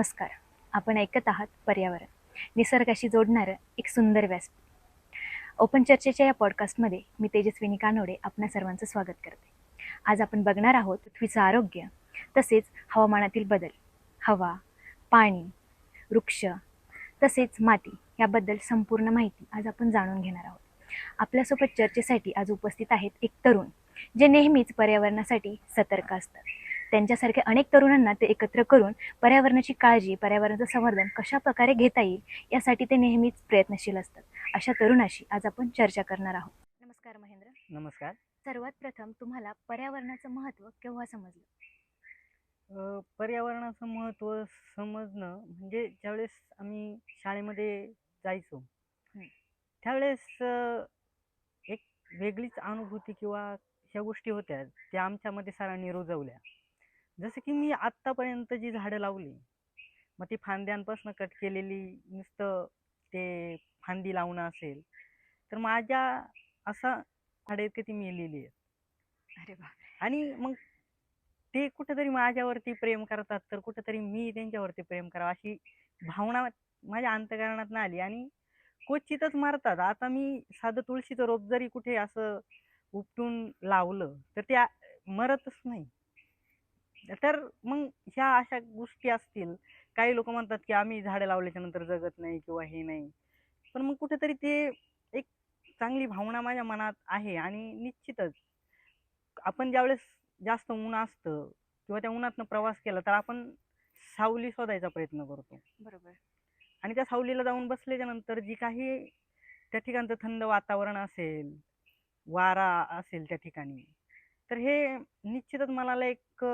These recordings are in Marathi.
नमस्कार. आपण ऐकत आहात पर्यावरण. निसर्गाशी जोडणारं एक सुंदर व्यासपीठ. ओपन चर्चेच्या या पॉडकास्टमध्ये मी तेजस्विनी कानोडे आपणा सर्वांचं स्वागत करते. आज आपण बघणार आहोत पृथ्वीचं आरोग्य तसेच हवामानातील बदल हवा पाणी वृक्ष तसेच माती याबद्दल संपूर्ण माहिती आज आपण जाणून घेणार आहोत. आपल्यासोबत चर्चेसाठी आज उपस्थित आहेत एक तरुण जे नेहमीच पर्यावरणासाठी सतर्क असतात. त्यांच्यासारख्या अनेक तरुणांना ते एकत्र करून पर्यावरणाची काळजी पर्यावरणाचं संवर्धन कशा प्रकारे घेता येईल यासाठी ते नेहमीच प्रयत्नशील असतात. अशा तरुणाशी आज आपण चर्चा करणार आहोत. नमस्कार महेंद्र. नमस्कार. सर्वात प्रथम तुम्हाला पर्यावरणाचं महत्त्व केव्हा समजलं? पर्यावरणाचं महत्त्व समजणं म्हणजे ज्यावेळेस आम्ही शाळेमध्ये जायचो. त्यावेळेस एक वेगळीच अनुभूती किंवा ह्या गोष्टी होत्या त्या आमच्यामध्ये सरांनी रुजवल्या. जसं की मी आत्तापर्यंत जी झाडं लावली मग ती फांद्यांपासून कट केलेली नुसतं ते फांदी लावणं असेल तर माझ्या असा झाडे की ती मेलेली आहेत. अरे आणि मग ते कुठेतरी माझ्यावरती प्रेम करतात तर कुठेतरी मी त्यांच्यावरती प्रेम करावं अशी भावना माझ्या अंतकरणात आली. आणि क्वचितच मारतात. आता मी साधं तुळशीचं रोप जरी कुठे असं उपटून लावलं तर ते मरतच नाही. तर मग ह्या अशा गोष्टी असतील. काही लोक म्हणतात की आम्ही झाडं लावल्याच्या नंतर जगत नाही किंवा हे नाही. पण मग कुठेतरी ते एक चांगली भावना माझ्या मनात आहे आणि निश्चितच आपण ज्यावेळेस जास्त ऊन असतं किंवा त्या उन्हातनं प्रवास केला तर आपण सावली शोधायचा प्रयत्न करतो. बरोबर. आणि त्या सावलीला जाऊन बसल्याच्या नंतर जी काही त्या ठिकाणचं थंड वातावरण असेल वारा असेल त्या ठिकाणी तर हे निश्चितच मनाला एक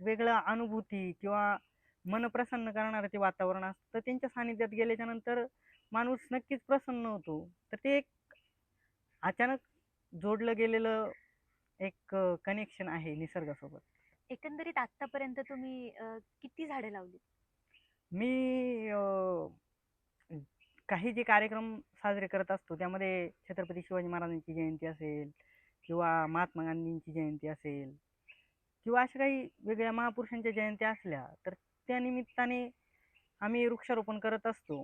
वेगळं अनुभूती किंवा मन प्रसन्न करणारं ते वातावरण असतं. त्यांच्या सानिध्यात गेल्याच्यानंतर माणूस नक्कीच प्रसन्न होतो. तर ते एक अचानक जोडलं गेलेलं एक कनेक्शन आहे निसर्गासोबत. एकंदरीत आतापर्यंत तुम्ही अं, किती झाडे लावली मी अ, काही जे कार्यक्रम साजरे करत असतो त्यामध्ये छत्रपती शिवाजी महाराजांची जयंती असेल किंवा महात्मा गांधींची जयंती असेल किंवा अशा काही वेगळ्या महापुरुषांच्या जयंत्या असल्या तर त्या निमित्ताने आम्ही वृक्षारोपण करत असतो.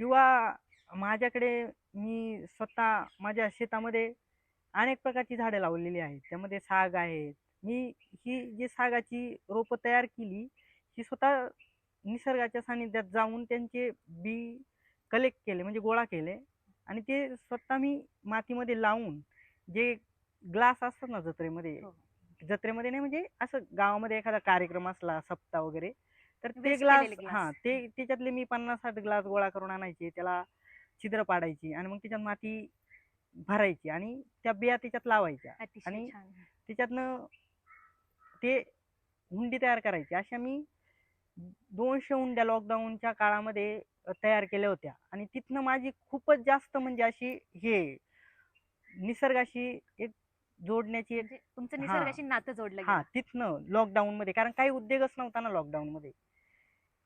किंवा माझ्याकडे मी स्वतः माझ्या शेतामध्ये अनेक प्रकारची झाडं लावलेली आहेत. त्यामध्ये साग आहेत. मी ही जी सागाची रोपं तयार केली ही स्वतः निसर्गाच्या सानिध्यात जाऊन त्यांचे बी कलेक्ट केले म्हणजे गोळा केले. आणि ते स्वतः मी मातीमध्ये लावून जे ग्लास असतात ना जत्रेमध्ये हो. जत्रेमध्ये नाही म्हणजे असं गावामध्ये एखादा कार्यक्रम असला सप्ताह वगैरे तर ते ग्लास. हा ते त्याच्यातले मी पन्नास साठ ग्लास गोळा करून आणायचे त्याला छिद्र पाडायची आणि मग त्याच्यात माती भरायची आणि त्या बिया त्याच्यात लावायच्या आणि त्याच्यातनं ते हुंडी तयार करायची अशा मी दोनशे हुंड्या लॉकडाऊनच्या काळामध्ये तयार केल्या होत्या आणि तिथनं माझी खूपच जास्त म्हणजे अशी हे निसर्गाशी एक जोडण्याची एक म्हणजे तुमचं. निसर्गाशी नातं जोडलं हा गेलं. तिथनं लॉकडाऊन मध्ये कारण काही उद्योगच नव्हता ना लॉकडाऊन मध्ये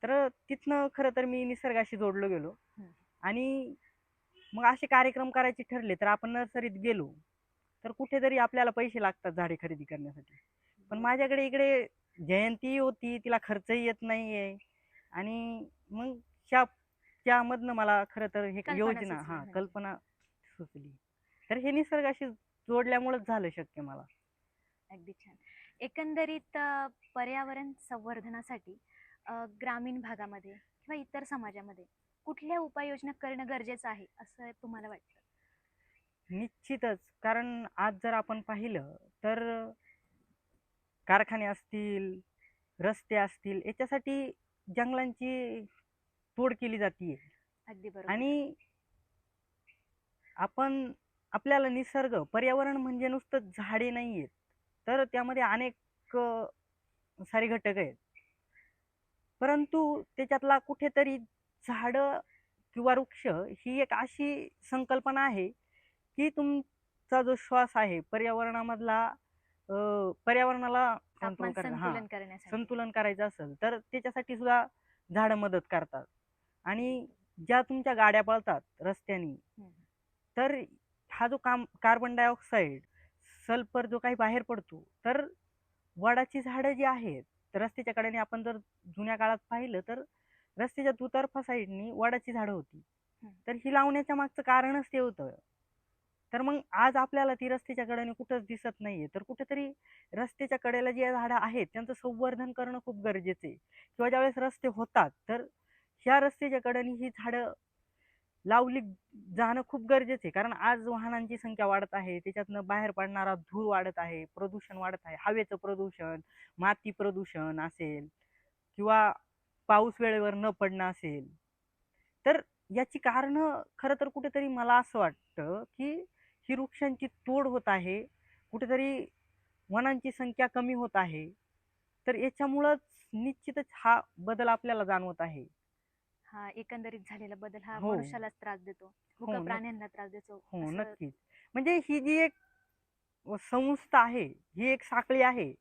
तर तिथनं खरं तर मी निसर्गाशी जोडलो गेलो. हम्म. आणि मग असे कार्यक्रम करायचे ठरले तर आपण नर्सरीत गेलो. तर कुठेतरी आपल्याला पैसे लागतात झाडे खरेदी करण्यासाठी. पण माझ्याकडे इकडे जयंती होती तिला खर्चही येत नाहीये. आणि मग ह्या त्यामधनं मला खरं तर हे कल्पना योजना हा. कल्पना सुचली. तर हे निसर्गाशी जोडल्यामुळेच झालं शक्य मला. अगदी छान. एकंदरीत अ, पर्यावरण संवर्धनासाठी अ, ग्रामीण भागामध्ये किंवा इतर समाजामध्ये कुठल्या उपाययोजना करणं गरजेचं आहे असं तुम्हाला वाटतं? निश्चितच. कारण आज जर आपण पाहिलं तर कारखाने असतील रस्ते असतील याच्यासाठी जंगलांची तोड केली जाते अगदी बरोबर. आणि आपण आपल्याला निसर्ग पर्यावरण म्हणजे नुसतं झाडे नाही आहेत तर त्यामध्ये अनेक सारे घटक आहेत. परंतु त्याच्यातला कुठेतरी झाडं किंवा वृक्ष ही एक अशी संकल्पना आहे की तुमचा जो श्वास आहे पर्यावरणामधला पर्यावरणाला हा संतुलन करायचं असेल तर त्याच्यासाठी सुद्धा झाडं मदत करतात. आणि ज्या तुमच्या गाड्या पळतात रस्त्यानी. तर हा जो काम कार्बन डायऑक्साईड सल्फर जो काही बाहेर पडतो तर वडाची झाडं जी आहेत रस्त्याच्या कडेने आपण जर जुन्या काळात पाहिलं तर रस्त्याच्या दुतर्फा साईडनी वडाची झाडं होती. तर ही लावण्याच्या मागचं कारणच ते होतं. तर मग आज आपल्याला ती रस्त्याच्या कडेने कुठंच दिसत नाहीये. तर कुठेतरी रस्त्याच्या कडेला जी झाडं आहेत त्यांचं संवर्धन करणं खूप गरजेचं आहे. किंवा ज्यावेळेस रस्ते होतात तर ह्या रस्त्याच्या कडेने ही झाडं लावली जाणं खूप गरजेचं आहे. कारण आज वाहनांची संख्या वाढत आहे. त्याच्यातनं बाहेर पडणारा धूर वाढत आहे. प्रदूषण वाढत आहे. हवेचं प्रदूषण माती प्रदूषण असेल किंवा पाऊस वेळेवर न पडणं असेल. तर याची कारणं खरं तर कुठेतरी मला असं वाटतं की ही वृक्षांची तोड होत आहे. कुठेतरी वनांची संख्या कमी होत आहे. तर याच्यामुळंच निश्चितच हा बदल आपल्याला जाणवत आहे. हा एकंदरीत झालेला बदल हा हो. मनुष्यालाच त्रास देतो. हो, नक्की. प्राण्यांना त्रास देतो. हो असं- नक्कीच. म्हणजे ही जी एक व संस्था आहे ही एक साखळी आहे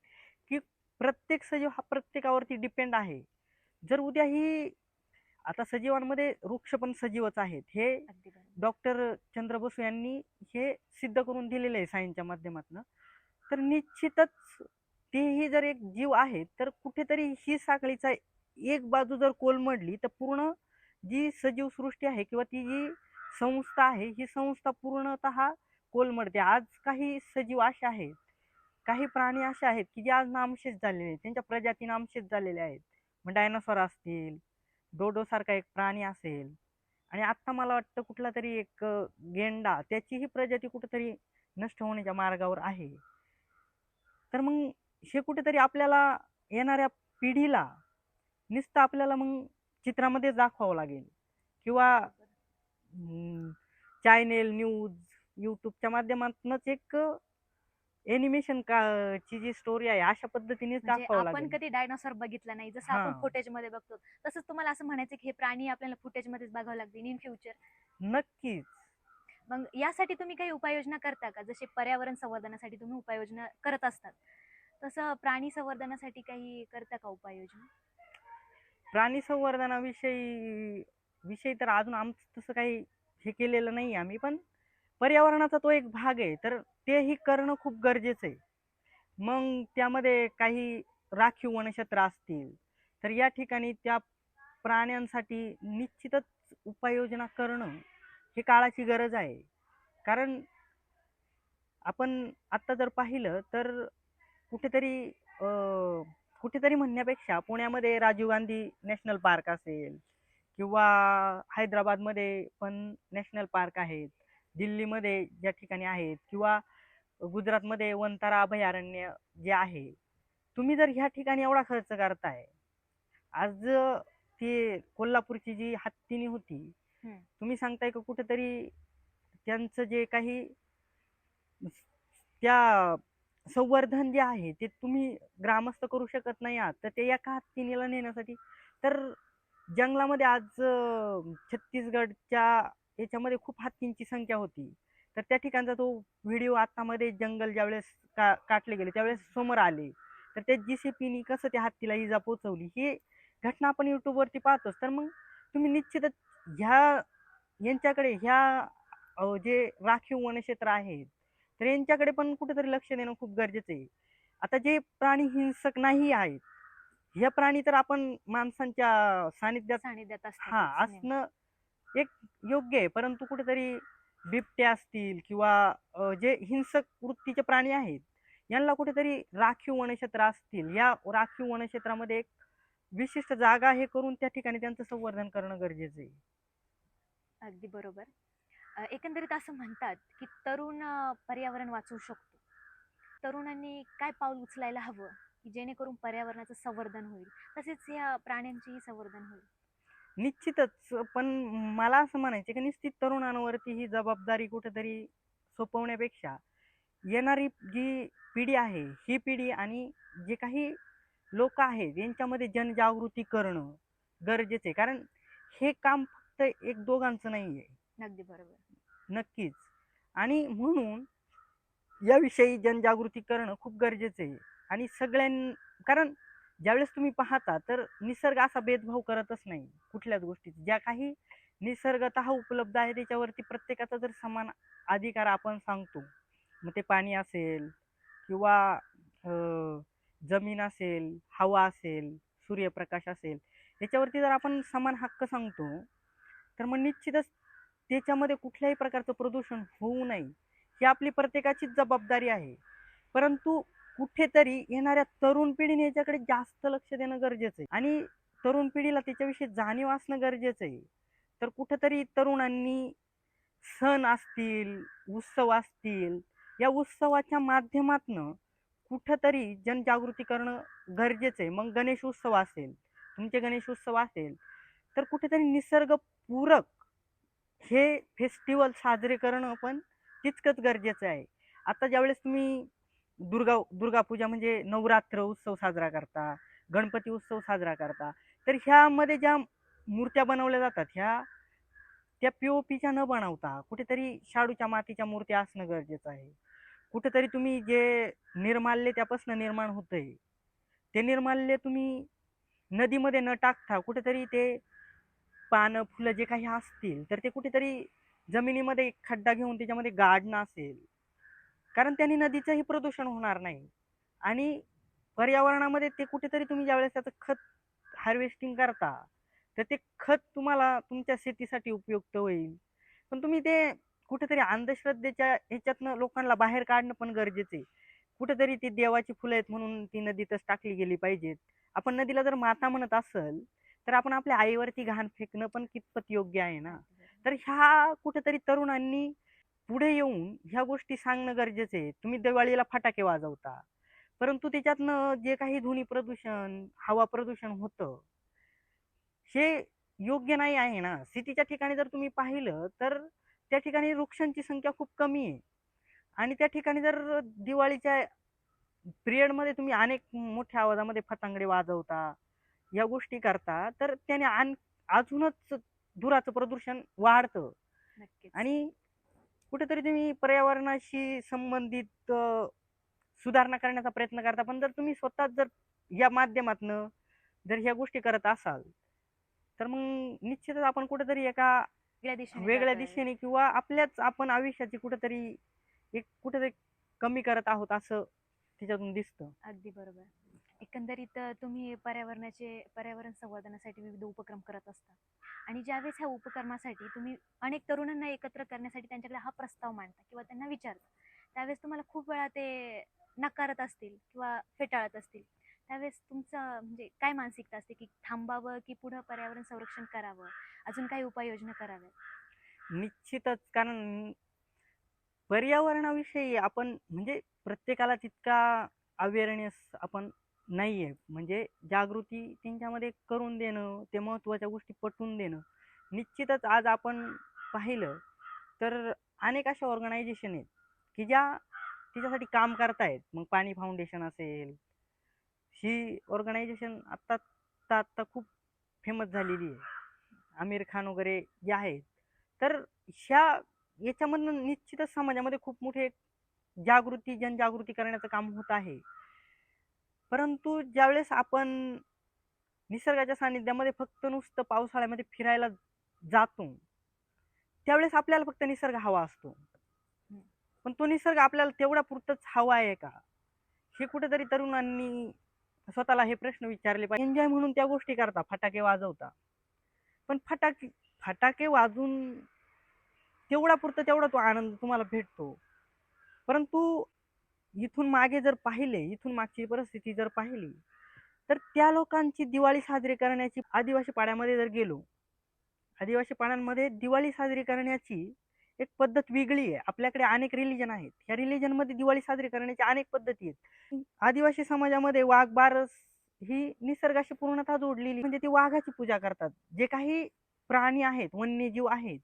की प्रत्येक सजीव हा प्रत्येकावरती डिपेंड आहे. जर उद्या ही आता सजीवांमध्ये वृक्ष पण सजीवच आहेत. हे अगदी बरोबर. डॉक्टर चंद्र बसू यांनी हे सिद्ध करून दिलेलं आहे सायन्सच्या माध्यमातून. तर निश्चितच तेही जर एक जीव आहे तर कुठेतरी ही साखळीचा एक बाजू जर कोलमडली तर पूर्ण जी सजीव सृष्टी आहे किंवा ती जी संस्था आहे ही संस्था पूर्णतः कोलमडते आज काही सजीव असे आहेत काही प्राणी असे आहेत की जे आज नामशेष झालेले आहेत. त्यांच्या प्रजाती नामशेष झालेल्या आहेत. मग डायनासॉर असतील डोडो सारखा एक प्राणी असेल. आणि आत्ता मला वाटतं कुठला तरी एक गेंडा त्याचीही प्रजाती कुठेतरी नष्ट होण्याच्या मार्गावर आहे. तर मग हे कुठेतरी आपल्याला येणाऱ्या पिढीला नुसतं आपल्याला मग चित्रामध्ये दाखवावं लागेल. किंवा चॅनेल न्यूज यूट्यूबच्या माध्यमातूनच एक एनिमेशन का ची जी स्टोरी आहे अशा पद्धतीनेच म्हणजे दाखवावं आपण लागेल. कधी डायनोसॉर बघितला नाही. जसं आपण. फुटेजमध्ये बघतो तसंच तुम्हाला असं म्हणायचं की हे प्राणी आपल्याला फुटेज मध्येच बघावं लागतील इन फ्युचर नक्कीच. मग यासाठी तुम्ही काही उपाययोजना करता का? जसे पर्यावरण संवर्धनासाठी तुम्ही उपाययोजना करत असतात. तसं प्राणी संवर्धनासाठी काही करता का उपाययोजना? प्राणी संवर्धनाविषयी विषयी तर अजून आमचं तसं काही हे केलेलं नाही आम्ही पण पर्यावरणाचा तो एक भाग आहे. तर तेही करणं खूप गरजेचं आहे. मग त्यामध्ये काही राखीव वनक्षेत्र असतील तर या ठिकाणी त्या प्राण्यांसाठी निश्चितच उपाययोजना करणं हे काळाची गरज आहे. कारण आपण आत्ता जर पाहिलं तर कुठेतरी कुठेतरी म्हणण्यापेक्षा पुण्यामध्ये राजीव गांधी नॅशनल पार्क असेल किंवा हैदराबादमध्ये पण नॅशनल पार्क आहेत दिल्लीमध्ये ज्या ठिकाणी आहेत किंवा गुजरातमध्ये वंतारा अभयारण्य जे आहे तुम्ही जर ह्या ठिकाणी एवढा खर्च करताय आज ती कोल्हापूरची जी हत्तीनी होती. तुम्ही सांगताय का कुठेतरी त्यांचं जे काही त्या संवर्धन जे आहे ते तुम्ही ग्रामस्थ करू शकत नाही आहात. तर ते एका हत्तीनेला नेण्यासाठी. तर जंगलामध्ये आज छत्तीसगडच्या याच्यामध्ये खूप हत्तींची संख्या होती. तर त्या ठिकाणचा तो व्हिडिओ आत्तामध्ये जंगल ज्यावेळेस का काटले गेले त्यावेळेस समोर आले. तर त्या जी सी पीनी कसं त्या हत्तीला इजा पोचवली ही घटना आपण यूट्यूबवरती पाहतोच. तर मग तुम्ही निश्चितच ह्या यांच्याकडे ह्या जे राखीव वनक्षेत्र आहेत तर यांच्याकडे पण कुठेतरी लक्ष देणं खूप गरजेचं आहे. आता जे प्राणी हिंसक नाही आहेत हे प्राणी तर आपण माणसांच्या सानिध्यात सानिध्यात हा असतात असणं एक योग्य आहे परंतु कुठेतरी बिबटे असतील किंवा अ, जे हिंसक वृत्तीचे प्राणी आहेत यांना कुठेतरी राखीव वनक्षेत्र असतील. या राखीव वनक्षेत्रामध्ये एक विशिष्ट जागा हे करून त्या ठिकाणी त्यांचं संवर्धन करणं गरजेचं आहे. अगदी बरोबर. एकंदरीत असं म्हणतात की तरुण पर्यावरण वाचवू शकतो. तरुणांनी काय पाऊल उचलायला हवं? की जेणेकरून पर्यावरणाचं संवर्धन होईल. तसेच या प्राण्यांचेही संवर्धन होईल. निश्चितच पण मला असं म्हणायचं की निश्चित तरुणांवरती ही जबाबदारी कुठेतरी सोपवण्यापेक्षा येणारी जी पिढी आहे ही पिढी आणि जे काही लोक आहेत यांच्यामध्ये जनजागृती करणं गरजेचं आहे. कारण हे काम फक्त एक दोघांचं नाही आहे. अगदी बरोबर. नक्कीच. आणि म्हणून याविषयी जनजागृती करणं खूप गरजेचं आहे. आणि सगळ्यां कारण ज्यावेळेस तुम्ही पाहता तर निसर्ग असा भेदभाव करतच नाही कुठल्याच गोष्टीत ज्या काही निसर्गत उपलब्ध आहे त्याच्यावरती प्रत्येकाचा जर समान अधिकार आपण सांगतो मग ते पाणी असेल किंवा जमीन असेल हवा असेल सूर्यप्रकाश असेल याच्यावरती जर आपण समान हक्क सांगतो तर मग निश्चितच त्याच्यामध्ये कुठल्याही प्रकारचं प्रदूषण होऊ नये. ही आपली प्रत्येकाचीच जबाबदारी आहे. परंतु कुठेतरी येणाऱ्या तरुण पिढीने याच्याकडे जास्त लक्ष देणं गरजेचं आहे आणि तरुण पिढीला त्याच्याविषयी जाणीव असणं गरजेचं आहे तर कुठेतरी तरुणांनी सण असतील उत्सव असतील या उत्सवाच्या माध्यमातनं कुठंतरी जनजागृती करणं गरजेचं आहे मग गणेश उत्सव असेल तुमचे गणेश उत्सव असेल तर कुठेतरी निसर्गपूरक हे फेस्टिवल साजरे करणं पण तितकंच गरजेचं आहे. आता ज्यावेळेस तुम्ही दुर्गा दुर्गा पूजा म्हणजे नवरात्र उत्सव साजरा करता गणपती उत्सव साजरा करता तर ह्यामध्ये ज्या मूर्त्या बनवल्या जातात ह्या त्या पी ओ पीच्या न बनवता कुठेतरी शाडूच्या मातीच्या मूर्त्या असणं गरजेचं आहे. कुठेतरी तुम्ही जे निर्माल्य त्यापासून निर्माण होतंय ते निर्माल्य तुम्ही नदीमध्ये न टाकता कुठेतरी ते पानं फुलं जे काही असतील तर ते कुठेतरी जमिनीमध्ये एक खड्डा घेऊन त्याच्यामध्ये गाडणं असेल कारण त्यांनी नदीचंही प्रदूषण होणार नाही. आणि पर्यावरणामध्ये ते कुठेतरी तुम्ही ज्यावेळेस त्याचं खत हार्वेस्टिंग करता तर ते खत तुम्हाला तुमच्या शेतीसाठी उपयुक्त होईल. पण तुम्ही ते कुठेतरी अंधश्रद्धेच्या ह्याच्यातनं लोकांना बाहेर काढणं पण गरजेचं आहे. कुठेतरी ती देवाची फुलं आहेत म्हणून ती नदीतच टाकली गेली पाहिजेत. आपण नदीला जर माता म्हणत असेल तर आपण आपल्या आईवरती घाण फेकणं पण कितपत योग्य आहे ना? तर ह्या कुठेतरी तरुणांनी पुढे येऊन ह्या गोष्टी सांगणं गरजेचं आहे. तुम्ही दिवाळीला फटाके वाजवता. परंतु त्याच्यातनं जे काही ध्वनी प्रदूषण हवा प्रदूषण होतं हे योग्य नाही आहे ना? सिटीच्या ठिकाणी जर तुम्ही पाहिलं तर त्या ठिकाणी वृक्षांची संख्या खूप कमी आहे. आणि त्या ठिकाणी जर दिवाळीच्या पिरियडमध्ये तुम्ही अनेक मोठ्या आवाजामध्ये फटांगडे वाजवता या गोष्टी करता तर त्याने आण अजूनच धुराचं प्रदूषण वाढतं. नक्कीच. आणि कुठेतरी तुम्ही पर्यावरणाशी संबंधित अ, सुधारणा करण्याचा प्रयत्न करता पण जर तुम्ही स्वतःच जर या माध्यमातनं जर ह्या गोष्टी करत असाल तर मग निश्चितच आपण कुठेतरी एका वेगळ्या दिशेने वेगळ्या. दिशेने किंवा आपल्याच आपण आयुष्याची कुठेतरी एक कुठेतरी कमी करत आहोत असं त्याच्यातून दिसतं. अगदी बरोबर. एकंदरीत तुम्ही पर्यावरणाचे पर्यावरण संवर्धनासाठी विविध उपक्रम करत असता. आणि ज्यावेळेस ह्या उपक्रमासाठी तुम्ही अनेक तरुणांना एकत्र करण्यासाठी त्यांच्याकडे हा प्रस्ताव मांडता किंवा त्यांना विचारता त्यावेळेस तुम्हाला खूप वेळा ते नकारत असतील किंवा फेटाळत असतील. त्यावेळेस तुमचं म्हणजे काय मानसिकता असते की थांबावं की पुढं पर्यावरण संरक्षण करावं? अजून काही उपाययोजना कराव्यात? निश्चितच. कारण पर्यावरणाविषयी आपण म्हणजे प्रत्येकाला तितका अवेअरनेस आपण नाही आहे म्हणजे जागृती त्यांच्यामध्ये करून देणं ते महत्त्वाच्या गोष्टी पटवून देणं. निश्चितच आज आपण पाहिलं तर अनेक अशा ऑर्गनायझेशन आहेत की ज्या तिच्यासाठी काम करतायत. मग पाणी फाउंडेशन असेल. ही ऑर्गनायझेशन आत्ता आत्ता आत्ता खूप फेमस झालेली आहे. आमिर खान वगैरे जे आहेत. तर ह्या याच्यामधनं निश्चितच समाजामध्ये खूप मोठे जागृती जनजागृती करण्याचं काम होत आहे. परंतु ज्यावेळेस आपण निसर्गाच्या सानिध्यामध्ये फक्त नुसतं पावसाळ्यामध्ये फिरायला जातो त्यावेळेस आपल्याला फक्त निसर्ग हवा असतो. पण तो निसर्ग आपल्याला तेवढा पुरतच हवा आहे का? हे कुठेतरी तरुणांनी स्वतःला हे प्रश्न विचारले पाहिजे. एन्जॉय म्हणून त्या गोष्टी करता फटाके वाजवता. पण फटाके फटाके वाजून तेवढा पुरतं तेवढा तो आनंद तुम्हाला भेटतो. परंतु इथून मागे जर पाहिले इथून मागची परिस्थिती जर पाहिली तर त्या लोकांची दिवाळी साजरी करण्याची आदिवासी पाड्यामध्ये जर गेलो आदिवासी पाड्यांमध्ये दिवाळी साजरी करण्याची एक पद्धत वेगळी आहे. आपल्याकडे अनेक रिलिजन आहेत. ह्या रिलिजनमध्ये दिवाळी साजरी करण्याच्या अनेक पद्धती आहेत. आदिवासी समाजामध्ये वाघ बारस ही निसर्गाशी पूर्णतः जोडलेली म्हणजे ती वाघाची पूजा करतात. जे काही प्राणी आहेत वन्यजीव आहेत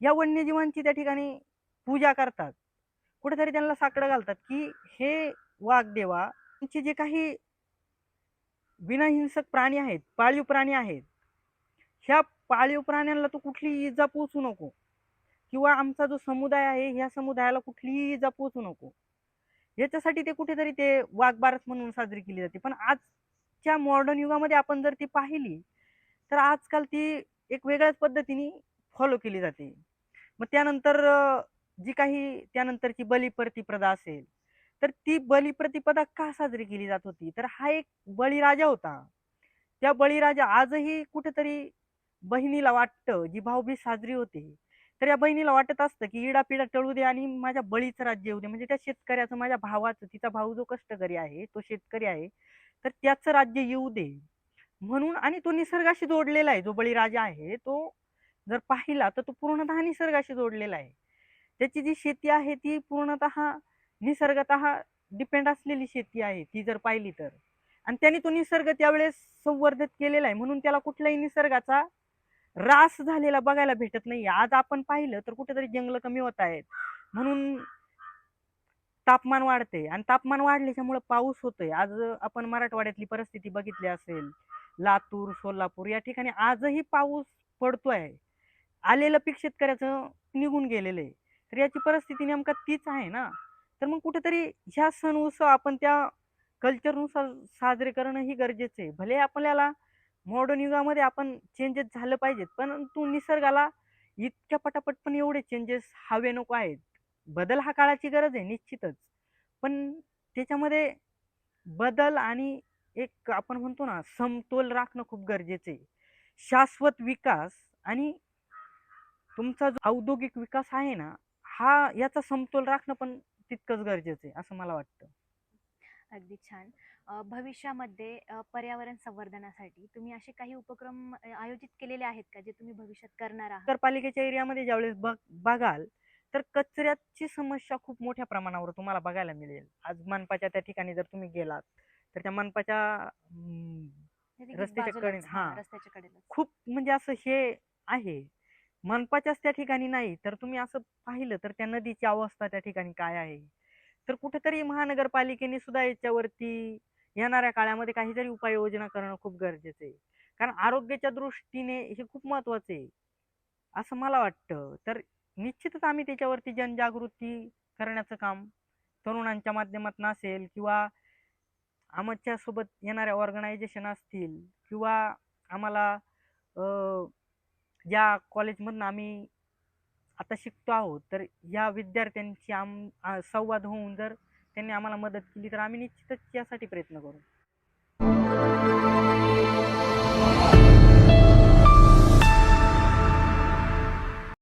या वन्यजीवांची त्या ठिकाणी पूजा करतात. कुठेतरी त्यांना साकडं घालतात की हे वाघ देवा जे काही विनाहिंसक प्राणी आहेत पाळीव प्राणी आहेत ह्या पाळीव प्राण्यांना तू कुठलीही इजा पोचू नको. किंवा आमचा जो समुदाय आहे ह्या समुदायाला कुठलीही इजा पोचू नको. याच्यासाठी ते कुठेतरी ते वाघबारस म्हणून साजरी केली जाते. पण आजच्या मॉडर्न युगामध्ये आपण जर ती पाहिली तर आजकाल ती एक वेगळ्याच पद्धतीने फॉलो केली जाते. मग त्यानंतर जी काही त्यानंतरची बलिप्रतिपदा असेल तर ती बलिप्रतिपदा का साजरी केली जात होती? तर हा एक बळीराजा होता. त्या बळीराजा आजही कुठेतरी बहिणीला वाटतं जी भाऊबीज साजरी होते. तर या बहिणीला वाटत असतं की इडापिडा टळू दे आणि माझ्या बळीचं राज्य येऊ दे. म्हणजे त्या शेतकऱ्याचं माझ्या भावाचं तिचा भाऊ जो कष्टकरी आहे तो शेतकरी आहे तर त्याचं राज्य येऊ दे. म्हणून आणि तो निसर्गाशी जोडलेला आहे. जो बळीराजा आहे तो जर पाहिला तर तो पूर्णतः निसर्गाशी जोडलेला आहे. त्याची जी शेती आहे ती पूर्णतः निसर्गत डिपेंड असलेली शेती आहे ती जर पाहिली तर. आणि त्याने तो निसर्ग त्यावेळेस संवर्धित केलेला आहे म्हणून त्याला कुठल्याही निसर्गाचा रास झालेला बघायला भेटत नाही आज आपण पाहिलं तर कुठेतरी जंगल कमी होत आहेत. म्हणून तापमान वाढते आणि तापमान वाढल्याच्यामुळे पाऊस होतोय. आज आपण मराठवाड्यातली परिस्थिती बघितली असेल लातूर सोलापूर या ठिकाणी आजही पाऊस पडतोय. आलेलं पीक शेतकऱ्याचं निघून गेलेलं आहे. तर याची परिस्थिती नेमका तीच आहे ना. तर मग कुठेतरी ह्या सण उत्सव आपण त्या कल्चरनुसार साजरे करणं ही गरजेचं आहे. भले आपल्याला मॉडर्न युगामध्ये आपण चेंजेस झालं पाहिजेत परंतु निसर्गाला इतक्या पटापट पण एवढे चेंजेस हवे नको आहेत. बदल हा काळाची गरज आहे निश्चितच. पण त्याच्यामध्ये बदल आणि एक आपण म्हणतो ना समतोल राखणं खूप गरजेचं आहे. शाश्वत विकास आणि तुमचा जो औद्योगिक विकास आहे ना हा याचा समतोल राखणं पण तितकंच गरजेचं आहे असं मला वाटतं. अगदी छान. अ, भविष्यामध्ये अ, पर्यावरण संवर्धनासाठी तुम्ही असे काही उपक्रम अ, आयोजित केलेले आहेत का जे तुम्ही भविष्यात करणार आहात? नगरपालिकेच्या एरियामध्ये ज्यावेळेस बघ बघाल तर कचऱ्याची समस्या खूप मोठ्या प्रमाणावर तुम्हाला बघायला मिळेल. आज मनपाच्या त्या ठिकाणी जर तुम्ही गेलात तर त्या मनपाच्या अं, रस्त्याच्या बाजूलाच, कडे- हा, हा. रस्त्याच्या कडेलाच खूप म्हणजे असं हे आहे मनपाच्याच त्या ठिकाणी नाही. तर तुम्ही असं पाहिलं तर त्या नदीची अवस्था त्या ठिकाणी काय आहे? तर कुठेतरी महानगरपालिकेने सुद्धा याच्यावरती येणाऱ्या काळामध्ये काहीतरी उपाययोजना करणं खूप गरजेचं आहे. कारण आरोग्याच्या दृष्टीने हे खूप महत्वाचं आहे. असं मला वाटतं. तर निश्चितच आम्ही त्याच्यावरती जनजागृती करण्याचं काम तरुणांच्या माध्यमातून असेल किंवा आमच्यासोबत येणाऱ्या ऑर्गनायझेशन असतील किंवा आम्हाला या कॉलेजमधून आम्ही आता शिकतो आहोत. तर या विद्यार्थ्यांची आम संवाद होऊन जर त्यांनी आम्हाला मदत केली तर आम्ही निश्चितच यासाठी प्रयत्न करू.